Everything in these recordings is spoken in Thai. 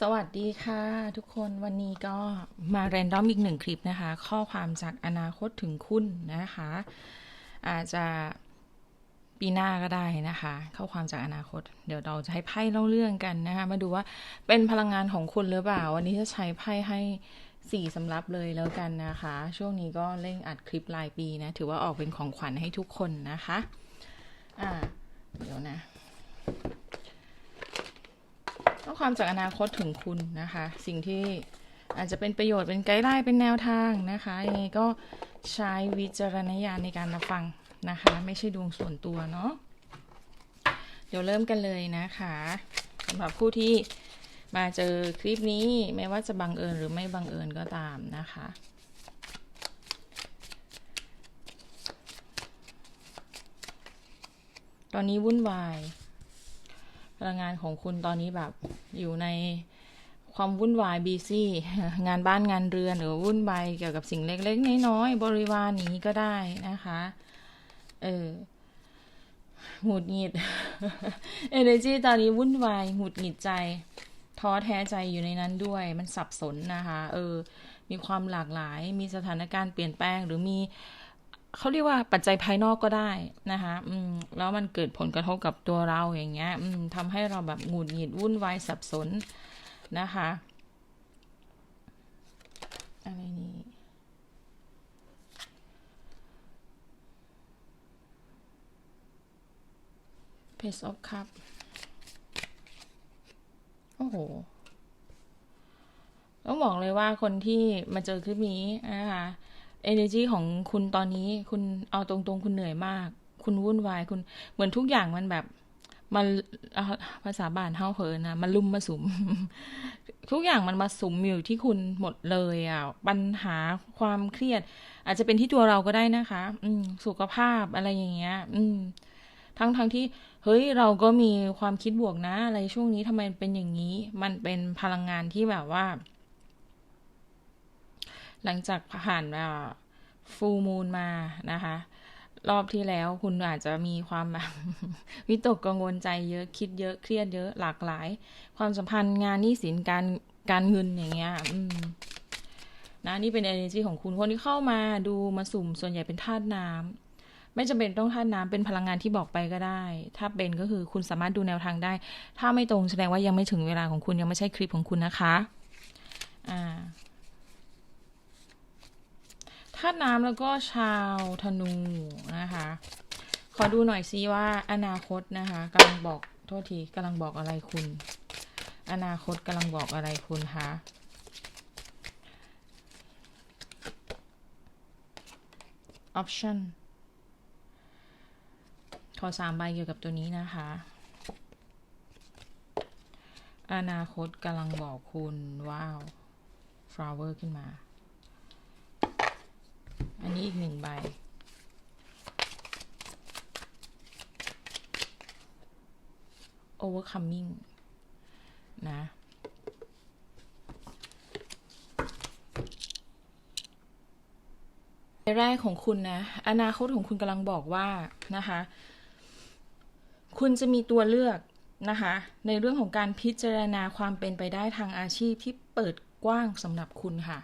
สวัสดีค่ะ ทุกคนวันนี้ก็มาแรนดอมอีกหนึ่งคลิปนะคะ ข้อความจากอนาคตถึงคุณนะคะ อาจจะปีหน้าก็ได้นะคะ ข้อความจากอนาคต เดี๋ยวเราจะให้ไพ่เล่าเรื่องกันนะคะ มาดูว่าเป็นพลังงานของคุณหรือเปล่า วันนี้จะใช้ไพ่ให้สี่สำรับเลยแล้วกันนะคะ ช่วงนี้ก็เร่งอัดคลิปรายปีนะ ถือว่าออกเป็นของขวัญให้ทุกคนนะคะ อ่า เดี๋ยวนะ ข้อความจากอนาคตถึงคุณนะคะ สิ่งที่อาจจะเป็นประโยชน์เป็นไกด์ไลน์เป็นแนวทางนะคะยังไงก็ใช้วิจารณญาณในการรับฟังนะคะ ไม่ใช่ดวงส่วนตัวเนาะเดี๋ยวเริ่มกันเลยนะคะสำหรับผู้ที่มาเจอคลิปนี้ไม่ว่าจะบังเอิญหรือไม่บังเอิญก็ตามนะคะตอนนี้วุ่นวาย พลังงานของคุณตอนนี้แบบอยู่ในความวุ่นวายบีซี่งานบ้านงานเรือนหรือวุ่นวายเกี่ยวกับสิ่งเล็กๆน้อยๆบริวารนี้ก็ได้นะคะ เออหงุดหงิดเอเนจีตอนนี้วุ่นวายหงุดหงิดใจ ท้อแท้ใจอยู่ในนั้นด้วย มันสับสนนะคะ เออ มีความหลากหลาย มีสถานการณ์เปลี่ยนแปลงหรือมี เขาเรียกว่าปัจจัยภายนอกก็ได้นะคะอืมแล้วมันเกิดผลกระทบกับตัวเราอย่างเงี้ยอืมทำให้เราแบบหงุดหงิดวุ่นวายสับสนนะคะอะไรนี่ Page of Cup โอ้โหต้องบอกเลยว่าคนที่มาเจอคลิปนี้นะคะ energy ของคุณตอนนี้ คุณเอาตรงๆ คุณเหนื่อยมาก คุณวุ่นวาย คุณเหมือนทุกอย่างมันแบบ มันภาษาบ้านเฮาเพินนะมันลุ่มมาสุม ทุกอย่างมันมาสุมอยู่ที่คุณหมดเลยอะปัญหาความเครียด อาจจะเป็นที่ตัวเราก็ได้นะคะ อืม สุขภาพอะไรอย่างเงี้ย อืม ทั้งทั้งที่ เฮ้ย เราก็มีความคิดบวกนะ อะไรช่วงนี้ทำไมเป็นอย่างนี้ มันเป็นพลังงานที่แบบว่า หลังจากผ่านฟูมูลมานะคะ รอบที่แล้วคุณอาจจะมีความแบบวิตกกังวลใจเยอะคิดเยอะเครียดเยอะหลากหลาย ความสัมพันธ์งานหนี้สินการการเงินอย่างเงี้ยอืมนะนี่เป็น energy ของคุณคนที่เข้ามาดูมาสุ่มส่วนใหญ่เป็นธาตุน้ำไม่จำเป็นต้องธาตุน้ำเป็นพลังงานที่บอกไปก็ได้ ถ้าเป็นก็คือคุณสามารถดูแนวทางได้ ถ้าไม่ตรงแสดงว่ายังไม่ถึงเวลาของคุณยังไม่ใช่คลิปของคุณนะคะ อ่า ธาตุน้ำแล้วก็ชาวธนูนะคะ ขอดูหน่อยซิว่าอนาคตนะคะกำลังบอกโทษทีกำลังบอกอะไรคุณ อนาคตกำลังบอกอะไรคุณคะออปชั่นขอสามใบเกี่ยวกับตัวนี้นะคะ อนาคตกำลังบอกคุณ ว้าว flower ขึ้นมา อันนี้อีกหนึ่งใบ overcoming นะ แรกของคุณนะ อนาคตของคุณกำลังบอกว่านะคะ คุณจะมีตัวเลือกนะคะ ในเรื่องของการพิจารณาความเป็นไปได้ทางอาชีพที่เปิดกว้างสำหรับคุณค่ะ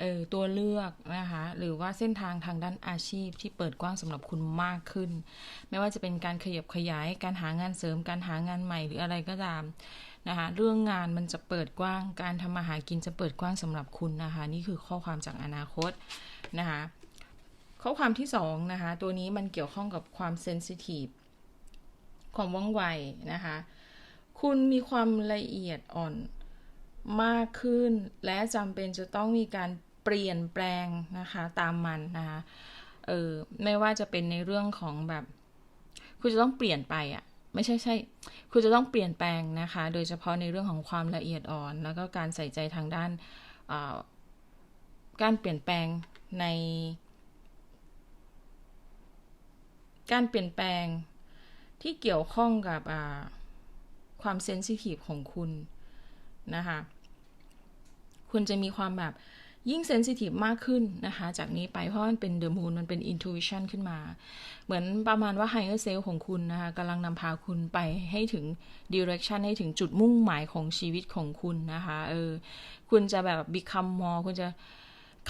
เออตัวเลือกนะคะหรือว่าเส้นทางทางด้านอาชีพที่เปิดกว้างสำหรับคุณมากขึ้น ไม่ว่าจะเป็นการขยับขยาย การหางานเสริม การหางานใหม่หรืออะไรก็ตามนะคะเรื่องงานมันจะเปิดกว้าง การทำมาหากินจะเปิดกว้างสำหรับคุณนะคะนี่คือข้อความจากอนาคตนะคะข้อความที่สองนะคะตัวนี้มันเกี่ยวข้องกับความเซนซิทีฟความว่องไวนะคะคุณมีความละเอียดอ่อนมากขึ้น และจำเป็นจะต้องมีการ ปลี่ยนแปลงนะคะตามมันนะคะเออไม่ว่าจะเป็นในเรื่องของแบบ คุณจะต้องเปลี่ยนไปอะ่ะไม่ใช่ใช่ คุณจะต้องเปลี่ยนแปลงนะคะ โดยเฉพาะในเรื่องของความละเอียดอ่อน แล้วก็การใส่ใจทางด้านการเปลี่ยนแปลงใน การเปลี่ยนแปลงที่เกี่ยวข้องกับความเซนซิทีฟของคุณนะคะ คุณจะมีความแบบ ยิ่งเซนซิทีฟมากขึ้นนะคะ จากนี้ไปเพราะมันเป็นเดอะมูนมันเป็นอินทูวิชันขึ้นมา เหมือนประมาณว่าไฮเออร์เซลของคุณนะคะกำลังนำพาคุณไปให้ถึงดิเรกชันให้ถึงจุดมุ่งหมายของชีวิตของคุณนะคะ เออ คุณจะแบบ become more คุณจะ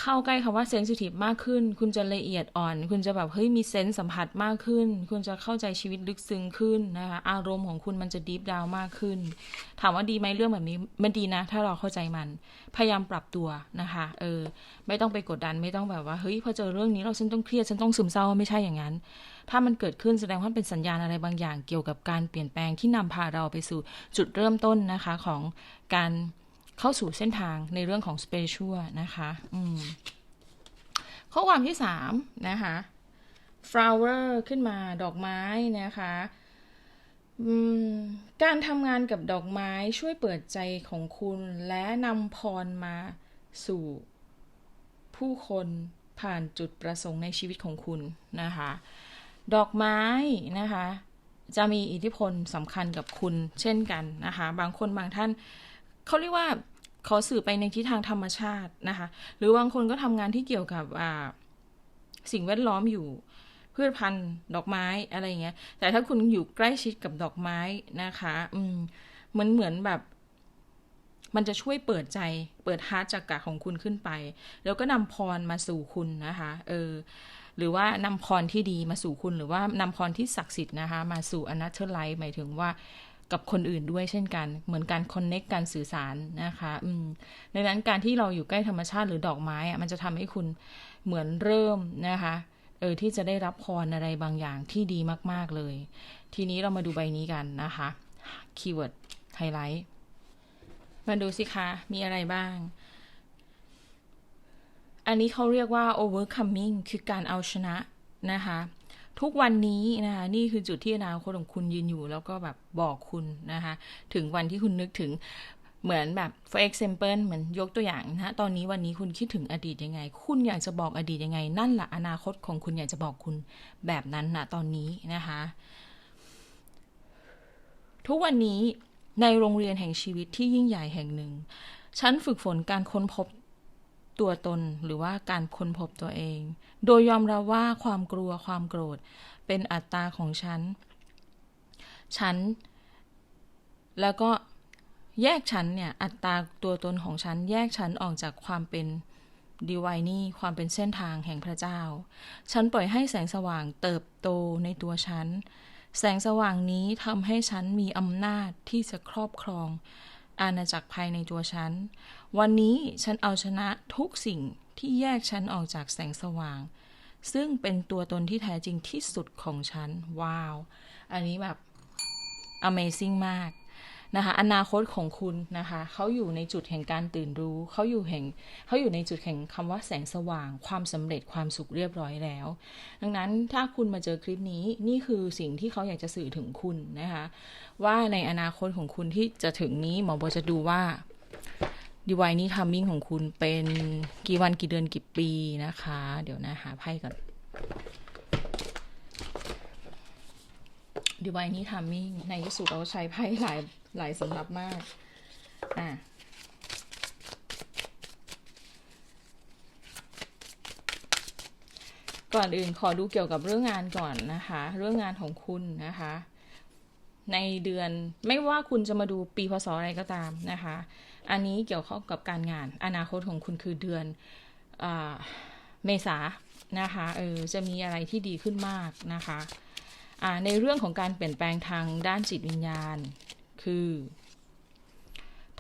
เข้าใกล้คำว่าเซนซิทีฟมากขึ้น คุณจะละเอียดอ่อน คุณจะแบบเฮ้ยมีเซนส์สัมผัสมากขึ้น คุณจะเข้าใจชีวิตลึกซึ้งขึ้นนะคะ อารมณ์ของคุณมันจะดีฟดาวมากขึ้น ถามว่าดีไหมเรื่องแบบนี้ มันดีนะ ถ้าเราเข้าใจมัน พยายามปรับตัวนะคะ เออ ไม่ต้องไปกดดัน ไม่ต้องแบบว่า เฮ้ย พอเจอเรื่องนี้เราฉันต้องเครียด ฉันต้องซึมเศร้า ไม่ใช่อย่างนั้น ถ้ามันเกิดขึ้นแสดงว่าเป็นสัญญาณอะไรบางอย่าง เกี่ยวกับการเปลี่ยนแปลงที่นำพาเราไปสู่จุดเริ่มต้นนะคะของการ เข้าสู่เส้นทางในเรื่องของ spiritual นะคะข้อความที่สามนะคะ flower ขึ้นมาดอกไม้นะคะการทำงานกับดอกไม้ช่วยเปิดใจของคุณและนำพรมาสู่ผู้คนผ่านจุดประสงค์ในชีวิตของคุณนะคะ ดอกไม้นะคะ จะมีอิทธิพลสำคัญกับคุณเช่นกันนะคะ บางคนบางท่าน เขาเรียกว่าขอสื่อไปในทิศทางธรรมชาตินะคะ หรือบางคนก็ทำงานที่เกี่ยวกับสิ่งแวดล้อมอยู่พืชพันธุ์ดอกไม้อะไรเงี้ย แต่ถ้าคุณอยู่ใกล้ชิดกับดอกไม้นะคะ อืมมันเหมือนแบบ มันจะช่วยเปิดใจ เปิดฮาร์ดจักระของคุณขึ้นไป แล้วก็นำพรมาสู่คุณนะคะ เออ หรือว่านำพรที่ดีมาสู่คุณ หรือว่านำพรที่ศักดิ์สิทธิ์นะคะ มาสู่อนัตเทอร์ไลท์หมายถึงว่า กับคนอื่นด้วยเช่นกัน เหมือนการคอนเน็กการสื่อสารนะคะอืมดังนั้นการที่เราอยู่ใกล้ธรรมชาติหรือดอกไม้อะมันจะทำให้คุณเหมือนเริ่มนะคะเออที่จะได้รับพรอะไรบางอย่างที่ดีมาก ๆ เลย ทีนี้เรามาดูใบนี้กันนะคะคีย์เวิร์ดไฮไลท์มาดูสิคะ มีอะไรบ้าง อันนี้เขาเรียกว่า overcoming คือการเอาชนะนะคะ ทุกวันนี้นะคะนี่คือจุดที่อนาคตของคุณยืนอยู่ แล้วก็แบบบอกคุณนะคะถึงวันที่คุณนึกถึงเหมือนแบบ for example เหมือนยกตัวอย่างนะตอนนี้วันนี้คุณคิดถึงอดีตยังไง คุณอยากจะบอกอดีตยังไง นั่นแหละอนาคตของคุณอยากจะบอกคุณแบบนั้นนะตอนนี้นะคะ ทุกวันนี้ในโรงเรียนแห่งชีวิตที่ยิ่งใหญ่แห่งหนึ่ง ฉันฝึกฝนการค้นพบ ตัวตนหรือว่าการค้นพบตัวเอง โดยยอมรับว่าความกลัวความโกรธ เป็นอัตตาของฉัน ฉัน แล้วก็แยกฉันเนี่ยอัตตาตัวตนของฉัน แยกฉันออกจากความเป็นดีวนี่ความเป็นเส้นทางแห่งพระเจ้า ฉันปล่อยให้แสงสว่างเติบโตในตัวฉัน แสงสว่างนี้ทำให้ฉันมีอำนาจที่จะครอบครอง อาณาจักรภายในตัวฉัน วันนี้ฉันเอาชนะทุกสิ่งที่แยกฉันออกจากแสงสว่าง ซึ่งเป็นตัวตนที่แท้จริงที่สุดของฉัน ว้าว อันนี้แบบ Amazing มาก นะคะอนาคตของคุณนะคะเขาอยู่ในจุดแห่งการตื่นรู้เขาอยู่แห่งเขาอยู่ในจุดแห่งคำว่าแสงสว่าง ความสำเร็จความสุขเรียบร้อยแล้ว ดังนั้นถ้าคุณมาเจอคลิปนี้นี่คือสิ่งที่เขาอยากจะสื่อถึงคุณนะคะว่าในอนาคตของคุณที่จะถึงนี้หมอโบจะดูว่าดีวายนี้ทัมมิ่งของคุณเป็นกี่วันกี่เดือนกี่ปีนะคะ เดี๋ยวนะหาไพ่ก่อนดีวายนี้ทัมมิ่งในที่สุดเราใช้ไพ่หลายหลายสำรับมาก อะก่อนอื่นขอดูเกี่ยวกับเรื่องงานก่อนนะคะ เรื่องงานของคุณนะคะ ในเดือนไม่ว่าคุณจะมาดูปีพศอะไรก็ตามนะคะ อันนี้เกี่ยวข้องกับการงาน อนาคตของคุณคือเดือนอเมษานะคะเออจะมีอะไรที่ดีขึ้นมากนะคะในเรื่องของการเปลี่ยนแปลงทางด้านจิตวิญญาณ คือ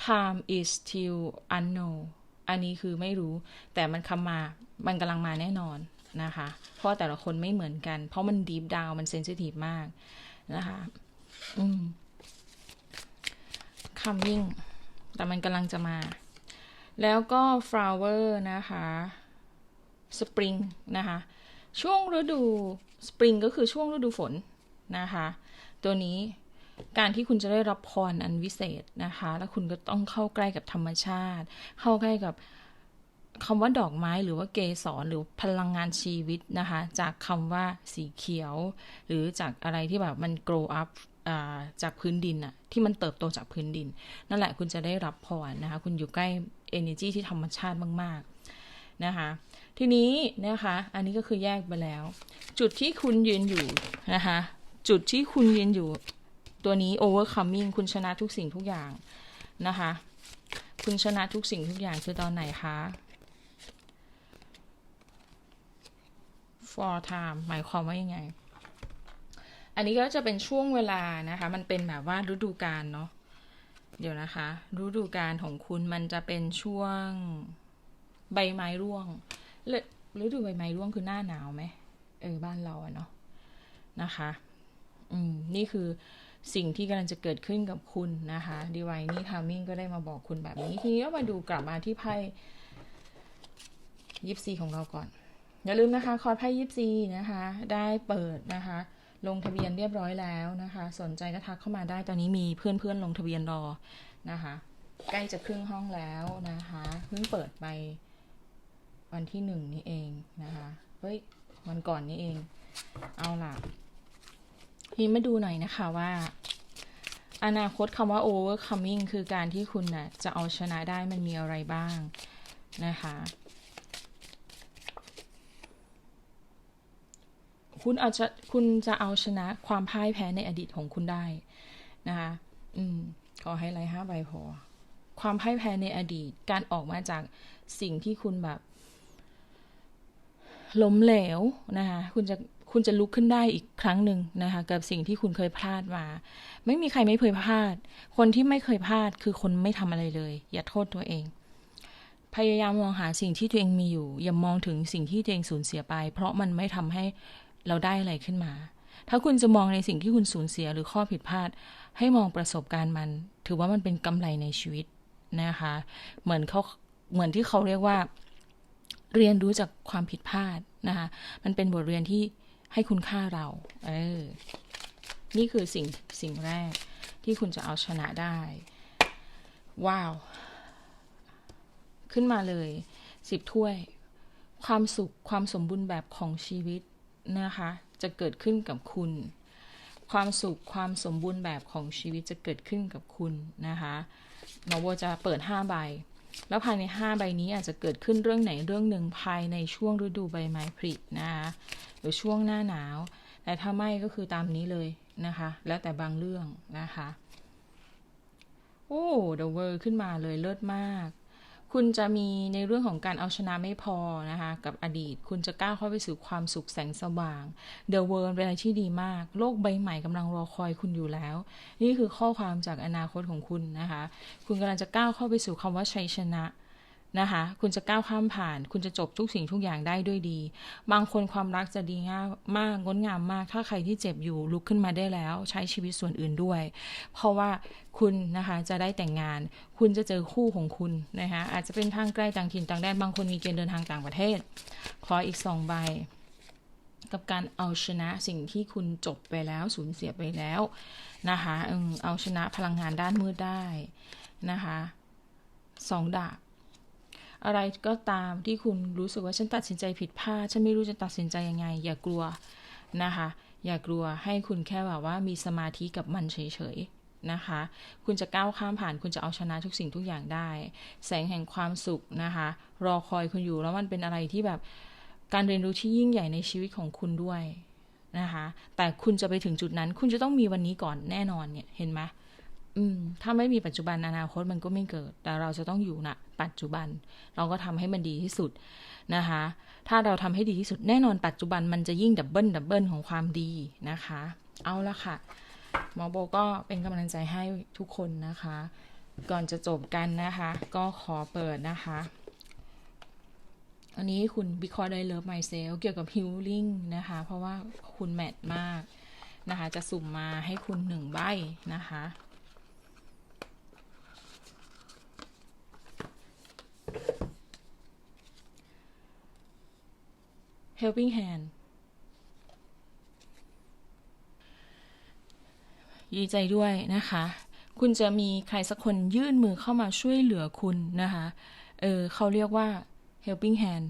time is still unknown อันนี้คือไม่รู้ แต่มันคำมา มันกำลังมาแน่นอนนะคะ เพราะแต่ละคนไม่เหมือนกัน เพราะมันดีฟดาวมันเซนซิทีฟมากนะคะอืม coming แต่มันกำลังจะมา แล้วก็ flower นะคะ spring นะคะ ช่วงฤดู spring ก็คือช่วงฤดูฝนนะคะ ตัวนี้ การที่คุณจะได้รับพรอันวิเศษนะคะ แล้วคุณก็ต้องเข้าใกล้กับธรรมชาติ เข้าใกล้กับคำว่าดอกไม้หรือว่าเกสรหรือพลังงานชีวิตนะคะ จากคำว่าสีเขียว หรือจากอะไรที่แบบมัน grow up จากพื้นดินอะที่มันเติบโตจากพื้นดิน นั่นแหละคุณจะได้รับพรนะคะ คุณอยู่ใกล้ energy ที่ธรรมชาติมาก ๆ นะคะ ทีนี้นะคะ อันนี้ก็คือแยกไปแล้ว จุดที่คุณยืนอยู่นะคะ จุดที่คุณยืนอยู่ ตัวนี้ overcoming คุณชนะทุกสิ่งทุกอย่างนะคะ คุณชนะทุกสิ่งทุกอย่างคือตอนไหนคะ for time หมายความว่ายังไง อันนี้ก็จะเป็นช่วงเวลานะคะ มันเป็นแบบว่าฤดูกาลเนาะ เดี๋ยวนะคะ ฤดูกาลของคุณมันจะเป็นช่วงใบไม้ร่วงฤดูใบไม้ร่วงคือหน้าหนาวไหมเออบ้านเราอะเนาะนะคะ อืม นี่คือ สิ่งที่กำลังจะเกิดขึ้นกับคุณนะคะดีไวนี่ทามิงก็ได้มาบอกคุณแบบนี้ ทีนี้ก็มาดูกลับมาที่ไพ่ยิปซีของเราก่อน อย่าลืมนะคะ คอร์ดไพ่ยิปซีนะคะ ได้เปิดนะคะ ลงทะเบียนเรียบร้อยแล้วนะคะ สนใจก็ทักเข้ามาได้ตอนนี้มีเพื่อนๆลงทะเบียนรอนะคะ ใกล้จะครึ่งห้องแล้วนะคะเพิ่งเปิดไปวันที่หนึ่งนี่เองนะคะเฮ้ยวันก่อนนี่เอง เอาล่ะ ทีมาดูหน่อยนะคะว่า อนาคตคำว่า overcoming คือการที่คุณนะ่ะจะเอาชนะได้มันมีอะไรบ้างนะคะคุณอาจจะคุณจะเอาชนะความพ่ายแพ้ในอดีตของคุณได้นะคะอืมขอให้ไลห้าใบพอ ความพ่ายแพ้ในอดีต การออกมาจากสิ่งที่คุณแบบ ล้มเหลวนะคะคุณจะ คุณจะลุกขึ้นได้อีกครั้งหนึ่งนะคะกับสิ่งที่คุณเคยพลาดมา ไม่มีใครไม่เคยพลาด คนที่ไม่เคยพลาดคือคนไม่ทำอะไรเลย อย่าโทษตัวเอง พยายามมองหาสิ่งที่ตัวเองมีอยู่ อย่ามองถึงสิ่งที่ตัวเองสูญเสียไป เพราะมันไม่ทำให้เราได้อะไรขึ้นมา ถ้าคุณจะมองในสิ่งที่คุณสูญเสียหรือข้อผิดพลาด ให้มองประสบการณ์มัน ถือว่ามันเป็นกำไรในชีวิตนะคะ เหมือนเขาเหมือนที่เขาเรียกว่า เรียนรู้จากความผิดพลาดนะคะ มันเป็นบทเรียนที่ ให้คุณค่าเรา เออ นี่คือสิ่งสิ่งแรกที่คุณจะเอาชนะได้ ว้าว ขึ้นมาเลยสิบถ้วย ความสุขความสมบูรณ์แบบของชีวิตนะคะ จะเกิดขึ้นกับคุณ ความสุขความสมบูรณ์แบบของชีวิตจะเกิดขึ้นกับคุณนะคะหมอโบจะเปิดห้าใบ แล้วภายในห้าใบนี้อาจจะเกิดขึ้นเรื่องไหนเรื่องหนึ่งภายในช่วงฤดูใบไม้ผลินะคะหรือช่วงหน้าหนาว แต่ถ้าไม่ก็คือตามนี้เลยนะคะ แล้วแต่บางเรื่องนะคะ โอ้เดอะเวอร์ขึ้นมาเลยเลิศมาก คุณจะมีในเรื่องของการเอาชนะไม่พอนะคะ กับอดีต คุณจะก้าวเข้าไปสู่ความสุขแสงสว่าง the world เป็นอะไรที่ดีมาก โลกใบใหม่กำลังรอคอยคุณอยู่แล้ว นี่คือข้อความจากอนาคตของคุณนะคะ คุณกำลังจะก้าวเข้าไปสู่คำว่าชัยชนะ นะคะ คุณจะก้าวข้ามผ่าน คุณจะจบทุกสิ่งทุกอย่างได้ด้วยดี บางคนความรักจะดีงายมากงดงามมาก ถ้าใครที่เจ็บอยู่ลุกขึ้นมาได้แล้ว ใช้ชีวิตส่วนอื่นด้วย เพราะว่าคุณนะคะจะได้แต่งงาน คุณจะเจอคู่ของคุณนะคะอาจจะเป็นทางใกล้ต่างถิ่นต่างแดนบางคนมีเกณฑ์เดินทางต่างประเทศ ขออีกสองใบกับการเอาชนะสิ่งที่คุณจบไปแล้วสูญเสียไปแล้วนะคะเอาชนะพลังงานด้านมืดได้นะคะสองดาบ อะไรก็ตามที่คุณรู้สึกว่าฉันตัดสินใจผิดพลาด ฉันไม่รู้จะตัดสินใจยังไง อย่ากลัวนะคะ อย่ากลัวให้คุณแค่แบบว่ามีสมาธิกับมันเฉยๆนะคะ คุณจะก้าวข้ามผ่าน คุณจะเอาชนะทุกสิ่งทุกอย่างได้ แสงแห่งความสุขนะคะ รอคอยคุณอยู่แล้วมันเป็นอะไรที่แบบการเรียนรู้ที่ยิ่งใหญ่ในชีวิตของคุณด้วยนะคะ แต่คุณจะไปถึงจุดนั้น คุณจะต้องมีวันนี้ก่อนแน่นอนเนี่ย เห็นไหมอืม ถ้าไม่มีปัจจุบันอนาคตมันก็ไม่เกิด แต่เราจะต้องอยู่ณนะ ปัจจุบัน เราก็ทำให้มันดีที่สุดนะคะ ถ้าเราทำให้ดีที่สุดแน่นอนปัจจุบันมันจะยิ่งดับเบิลดับเบิลของความดีนะคะ เอาละค่ะหมอโบก็เป็นกำลังใจให้ทุกคนนะคะ ก่อนจะจบกันนะคะ ก็ขอเปิดนะคะอันนี้คุณ because I love myself เกี่ยวกับ healing นะคะ เพราะว่าคุณแมทมากนะคะ จะสุ่มมาให้คุณหนึ่งใบนะคะ helping hand ดีใจด้วยนะคะ คุณจะมีใครสักคนยื่นมือเข้ามาช่วยเหลือคุณนะคะ เออเขาเรียกว่า helping hand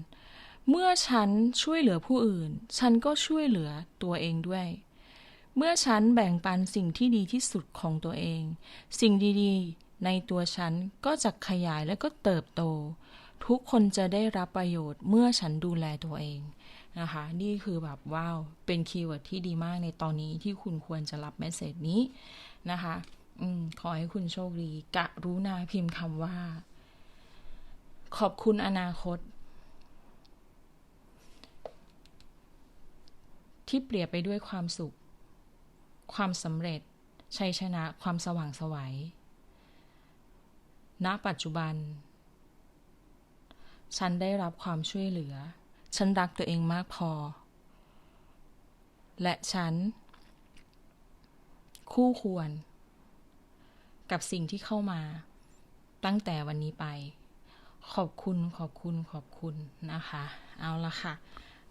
เมื่อฉันช่วยเหลือผู้อื่น ฉันก็ช่วยเหลือตัวเองด้วย เมื่อฉันแบ่งปันสิ่งที่ดีที่สุดของตัวเอง สิ่งดีๆ ในตัวฉันก็จะขยายและก็เติบโต ทุกคนจะได้รับประโยชน์เมื่อฉันดูแลตัวเอง นะคะ นี่คือแบบว้าว เป็นคีย์เวิร์ดที่ดีมากในตอนนี้ที่คุณควรจะรับเมสเซจนี้นะคะอืมขอให้คุณโชคดีกะรู้นาพิมพ์คำว่า ขอบคุณอนาคต ที่เปรียบไปด้วยความสุข ความสำเร็จ ชัยชนะ ความสว่างสวัยณปัจจุบัน ฉันได้รับความช่วยเหลือ ฉันรักตัวเองมากพอ และฉัน คู่ควร กับสิ่งที่เข้ามา ตั้งแต่วันนี้ไป ขอบคุณขอบคุณขอบคุณนะคะ เอาละค่ะ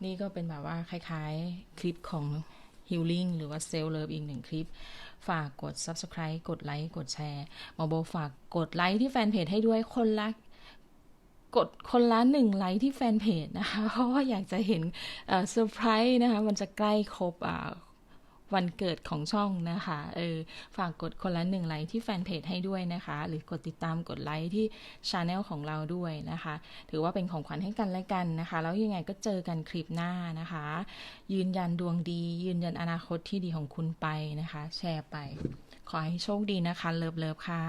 นี่ก็เป็นแบบว่าคล้ายๆ คลิปของ Healing หรือว่า Self Love อีกหนึ่งคลิป ฝากกด Subscribe กดไลค์กดแชร์หมอโบฝากกดไลค์ที่แฟนเพจให้ด้วยคนละ กดคนละหนึ่งไลค์ที่แฟนเพจนะคะ เพราะว่าอยากจะเห็นเซอร์ไพรส์นะคะ มันจะใกล้ครบวันเกิดของช่องนะคะ เออ ฝากกดคนละหนึ่งไลค์ที่แฟนเพจให้ด้วยนะคะ หรือกดติดตามกดไลค์ที่ช anel ของเราด้วยนะคะ ถือว่าเป็นของขวัญให้กันและกันนะคะ แล้วยังไงก็เจอกันคลิปหน้านะคะ ยืนยันดวงดี ยืนยันอนาคตที่ดีของคุณไปนะคะ แชร์ไป ขอให้โชคดีนะคะ เลิฟเลิฟค่ะ